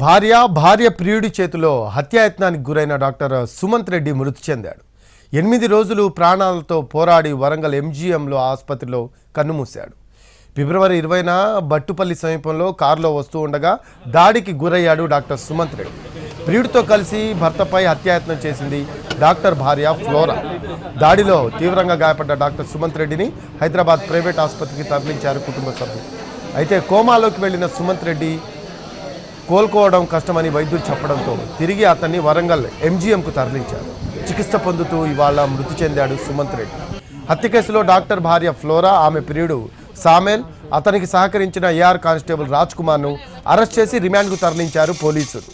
భార్య భార్య ప్రియుడి చేతిలో హత్యాయత్నానికి గురైన డాక్టర్ సుమంత్ రెడ్డి మృతి చెందాడు. ఎనిమిది రోజులు ప్రాణాలతో పోరాడి వరంగల్ ఎంజీఎంలో ఆసుపత్రిలో కన్నుమూశాడు. ఫిబ్రవరి ఇరవైన బట్టుపల్లి సమీపంలో కారులో వస్తూ ఉండగా దాడికి గురయ్యాడు డాక్టర్ సుమంత్ రెడ్డి. ప్రియుడితో కలిసి భర్తపై హత్యాయత్నం చేసింది డాక్టర్ భార్య ఫ్లోరా. దాడిలో తీవ్రంగా గాయపడ్డ డాక్టర్ సుమంత్ రెడ్డిని హైదరాబాద్ ప్రైవేట్ ఆసుపత్రికి తరలించారు కుటుంబ సభ్యులు. అయితే కోమాలోకి వెళ్ళిన సుమంత్ రెడ్డి కోలుకోవడం కష్టమని వైద్యులు చెప్పడంతో తిరిగి అతన్ని వరంగల్ ఎంజీఎంకు తరలించారు. చికిత్స పొందుతూ ఇవాళ మృతి చెందాడు సుమంత్ రెడ్డి. హత్య కేసులో డాక్టర్ భార్య ఫ్లోరా ఆమె ప్రియుడు సామెల్ అతనికి సహకరించిన ఏఆర్ కానిస్టేబుల్ రాజ్ కుమార్ను అరెస్ట్ చేసి రిమాండ్కు తరలించారు పోలీసులు.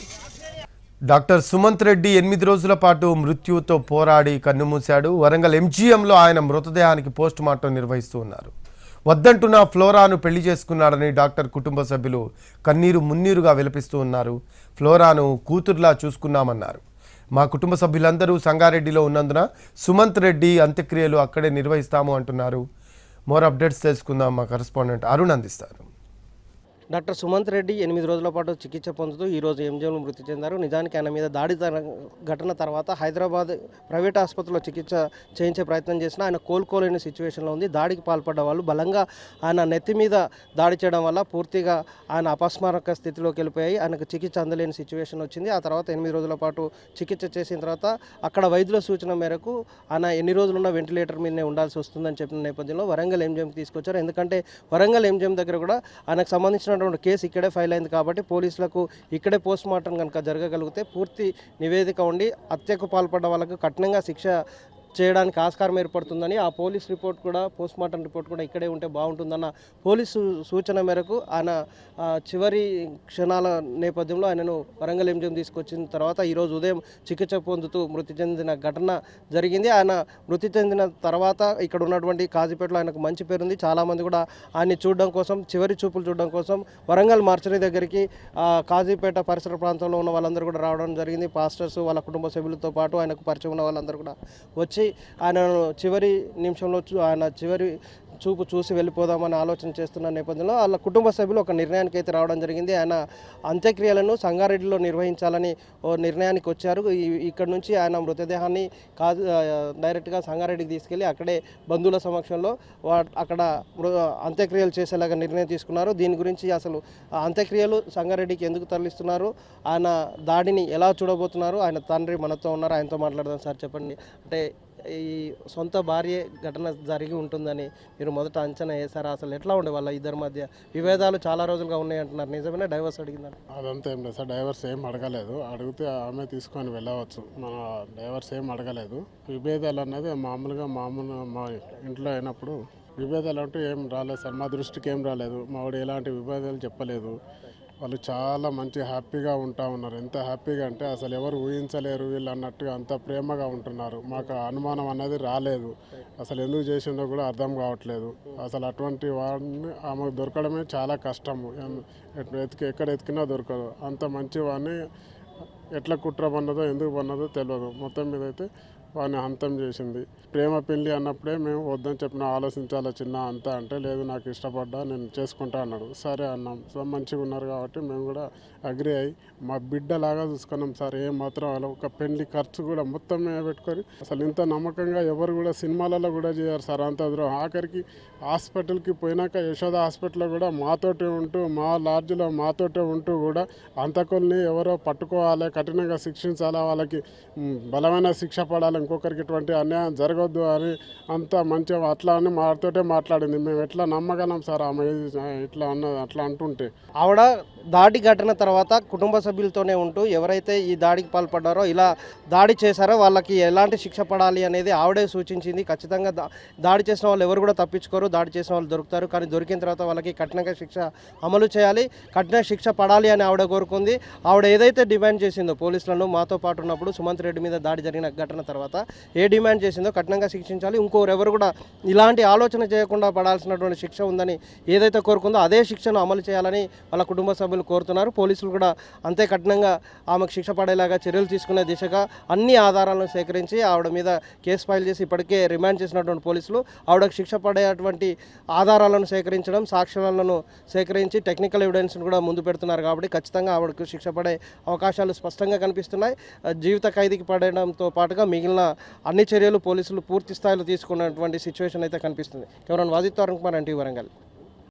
డాక్టర్ సుమంత్ రెడ్డి ఎనిమిది రోజుల పాటు మృత్యుతో పోరాడి కన్నుమూశాడు. వరంగల్ ఎంజీఎంలో ఆయన మృతదేహానికి పోస్టుమార్టం నిర్వహిస్తూ ఉన్నారు. వద్దంటున్న ఫ్లోరాను పెళ్ళి చేసుకున్నాడని డాక్టర్ కుటుంబ సభ్యులు కన్నీరు మున్నీరుగా విలపిస్తూ ఉన్నారు. ఫ్లోరాను కూతురులా చూసుకున్నామన్నారు. మా కుటుంబ సభ్యులందరూ సంగారెడ్డిలో ఉన్నందున సుమంత్ రెడ్డి అంత్యక్రియలు అక్కడే నిర్వహిస్తాము అంటున్నారు. మోర్ అప్డేట్స్ తెలుసుకుందాం. మా కరెస్పాండెంట్ అరుణ్ అందిస్తారు. డాక్టర్ సుమంత్ రెడ్డి ఎనిమిది రోజుల పాటు చికిత్స పొందుతూ ఈరోజు ఎంజీఎంలో మృతి చెందారు. నిజానికి ఆయన మీద దాడి ఘటన తర్వాత హైదరాబాద్ ప్రైవేట్ ఆసుపత్రిలో చికిత్స చేయించే ప్రయత్నం చేసినా ఆయన కోలుకోలేని సిచ్యువేషన్లో ఉంది. దాడికి పాల్పడ్డ వాళ్ళు బలంగా ఆయన నెత్తి మీద దాడి చేయడం వల్ల పూర్తిగా ఆయన అపస్మారక స్థితిలోకి వెళ్ళిపోయాయి. ఆయనకు చికిత్స అందలేని సిచ్యువేషన్ వచ్చింది. ఆ తర్వాత ఎనిమిది రోజుల పాటు చికిత్స చేసిన తర్వాత అక్కడ వైద్యుల సూచన మేరకు ఆయన ఎన్ని రోజులున్న వెంటిలేటర్ మీదనే ఉండాల్సి వస్తుందని చెప్పిన నేపథ్యంలో వరంగల్ ఎంజిఎంకి తీసుకొచ్చారు. ఎందుకంటే వరంగల్ ఎంజిఎం దగ్గర కూడా ఆయనకు సంబంధించిన సంబంధించినటువంటి కేసు ఇక్కడే ఫైల్ అయింది కాబట్టి పోలీసులకు ఇక్కడే పోస్ట్ మార్టం కనుక జరగగలిగితే పూర్తి నివేదిక ఉండి హత్యకు పాల్పడ్డ వాళ్ళకు కఠినంగా శిక్ష చేయడానికి ఆస్కారం ఏర్పడుతుందని ఆ పోలీస్ రిపోర్ట్ కూడా పోస్ట్ మార్టం రిపోర్ట్ కూడా ఇక్కడే ఉంటే బాగుంటుందన్న పోలీసు సూచన మేరకు ఆయన చివరి క్షణాల నేపథ్యంలో ఆయనను వరంగల్ ఎంజిఎం తీసుకొచ్చిన తర్వాత ఈరోజు ఉదయం చికిత్స పొందుతూ మృతి చెందిన ఘటన జరిగింది. ఆయన మృతి చెందిన తర్వాత ఇక్కడ ఉన్నటువంటి కాజీపేటలో ఆయనకు మంచి పేరుంది. చాలామంది కూడా ఆయన్ని చూడడం కోసం చివరి చూపులు చూడడం కోసం వరంగల్ మార్చరీ దగ్గరికి కాజీపేట పరిసర ప్రాంతంలో ఉన్న వాళ్ళందరూ కూడా రావడం జరిగింది. పాస్టర్స్ వాళ్ళ కుటుంబ సభ్యులతో పాటు ఆయనకు పరిచయం ఉన్న వాళ్ళందరూ కూడా వచ్చి ఆయనను చివరి నిమిషంలో ఆయన చివరి చూపు చూసి వెళ్ళిపోదామని ఆలోచన చేస్తున్న నేపథ్యంలో వాళ్ళ కుటుంబ సభ్యులు ఒక నిర్ణయానికి అయితే రావడం జరిగింది. ఆయన అంత్యక్రియలను సంగారెడ్డిలో నిర్వహించాలని ఓ నిర్ణయానికి వచ్చారు. ఇక్కడ నుంచి ఆయన మృతదేహాన్ని కాదు డైరెక్ట్గా సంగారెడ్డికి తీసుకెళ్ళి అక్కడే బంధువుల సమక్షంలో వా అక్కడ మృ- అంత్యక్రియలు చేసేలాగా నిర్ణయం తీసుకున్నారు. దీని గురించి అసలు ఆ అంత్యక్రియలు సంగారెడ్డికి ఎందుకు తరలిస్తున్నారు? ఆయన దాడిని ఎలా చూడబోతున్నారు? ఆయన తండ్రి మనతో ఉన్నారు? ఆయనతో మాట్లాడదాం సార్ చెప్పండి. అంటే ఈ సొంత భార్య ఘటన జరిగి ఉంటుందని మీరు మొదట అంచనా వేశారా. అసలు ఎట్లా ఉండే వాళ్ళ ఇద్దరి మధ్య? విభేదాలు చాలా రోజులుగా ఉన్నాయి అంటున్నారు. నిజమే డైవర్స్ అడిగిందని అదంతా ఏం లేదు సార్. డైవర్స్ ఏం అడగలేదు. అడిగితే ఆమె తీసుకొని వెళ్ళవచ్చు. మన డైవర్స్ ఏం అడగలేదు. విభేదాలు అన్నది మామూలుగా మామూలు మా ఇంట్లో అయినప్పుడు విభేదాలు అంటూ ఏం రాలేదు సార్. మా దృష్టికి ఏం రాలేదు. మా వాడు ఎలాంటి విభేదాలు చెప్పలేదు. వాళ్ళు చాలా మంచి హ్యాపీగా ఉంటా ఉన్నారు. ఎంత హ్యాపీగా అంటే అసలు ఎవరు ఊహించలేరు వీళ్ళు అన్నట్టుగా అంత ప్రేమగా ఉంటున్నారు. మాకు అనుమానం అనేది రాలేదు. అసలు ఎందుకు చేసిందో కూడా అర్థం కావట్లేదు. అసలు అటువంటి వాడిని ఆమె దొరకడమే చాలా కష్టము. ఎన్- ఎక్కడ ఎతికినా దొరకదు. అంత మంచి వాడిని ఎట్లా కుట్ర పన్నదో ఎందుకు పన్నదో తెలియదు మొత్తం మీద అయితే వాడిని అంతం చేసింది. ప్రేమ పెళ్ళి అన్నప్పుడే మేము వద్దని చెప్పిన ఆలోచించాలా చిన్న అంతా అంటే లేదు నాకు ఇష్టపడ్డా నేను చేసుకుంటా అన్నాడు. సరే అన్నాం. సో మంచిగా ఉన్నారు కాబట్టి మేము కూడా అగ్రి అయ్యి మా బిడ్డలాగా చూసుకున్నాం సార్. ఏం మాత్రం అలా ఒక పెళ్ళి ఖర్చు కూడా మొత్తం మేము పెట్టుకొని అసలు ఇంత నమ్మకంగా ఎవరు కూడా సినిమాలలో కూడా చేయరు సార్. అంత ద్రోహం ఆఖరికి హాస్పిటల్కి పోయినాక యశోద హాస్పిటల్లో కూడా మాతోటే ఉంటూ మా లాడ్జ్లో మాతోటే ఉంటూ కూడా అంతకుల్ని ఎవరో పట్టుకోవాలి కఠినంగా శిక్షించాలా? వాళ్ళకి బలమైన శిక్ష పడాలి. ఇంకొకరికి ఇటువంటి అన్యాయం జరగొద్దు అని అంత మంచిగా అట్లా అని మాతోటే మాట్లాడింది. మేము ఎట్లా నమ్మగలం సార్ ఆమె? ఇట్లా అన్న అట్లా అంటుంటే. ఆవిడ దాడి ఘటన తర్వాత కుటుంబ సభ్యులతోనే ఉంటూ ఎవరైతే ఈ దాడికి పాల్పడ్డారో ఇలా దాడి చేశారో వాళ్ళకి ఎలాంటి శిక్ష పడాలి అనేది ఆవిడే సూచించింది. ఖచ్చితంగా దా- దాడి చేసిన వాళ్ళు ఎవరు కూడా తప్పించుకోరు. దాడి చేసిన వాళ్ళు దొరుకుతారు. కానీ దొరికిన తర్వాత వాళ్ళకి కఠినంగా శిక్ష అమలు చేయాలి. కఠిన శిక్ష పడాలి అని ఆవిడ కోరుకుంది. ఆవిడ ఏదైతే డిమాండ్ చేసింది పోలీసులను మాతో పాటు ఉన్నప్పుడు సుమంత్ రెడ్డి మీద దాడి జరిగిన ఘటన తర్వాత ఏ డిమాండ్ చేసిందో కఠినంగా శిక్షించాలి. ఇంకోరెవరు కూడా ఇలాంటి ఆలోచన చేయకుండా పడాల్సినటువంటి శిక్ష ఉందని ఏదైతే కోరుకుందో అదే శిక్షను అమలు చేయాలని వాళ్ళ కుటుంబ సభ్యులు కోరుతున్నారు. పోలీసులు కూడా అంతే కఠినంగా ఆమెకు శిక్ష పడేలాగా చర్యలు తీసుకునే దిశగా అన్ని ఆధారాలను సేకరించి ఆవిడ మీద కేసు ఫైల్ చేసి ఇప్పటికే రిమాండ్ చేసినటువంటి పోలీసులు ఆవిడకు శిక్ష పడేటువంటి ఆధారాలను సేకరించడం సాక్ష్యాలను సేకరించి టెక్నికల్ ఎవిడెన్స్ను కూడా ముందు పెడుతున్నారు కాబట్టి ఖచ్చితంగా ఆవిడకు శిక్ష పడే అవకాశాలు స్పష్టంగా కనిపిస్తున్నాయి. జీవిత ఖైదీకి పడడంతో పాటుగా మిగిలిన అన్ని చర్యలు పోలీసులు పూర్తి స్థాయిలో తీసుకున్నటువంటి సిచ్యువేషన్ అయితే కనిపిస్తుంది. కేవలం వాజిత్ అరుణ్ కుమార్ అంటే వరంగల్.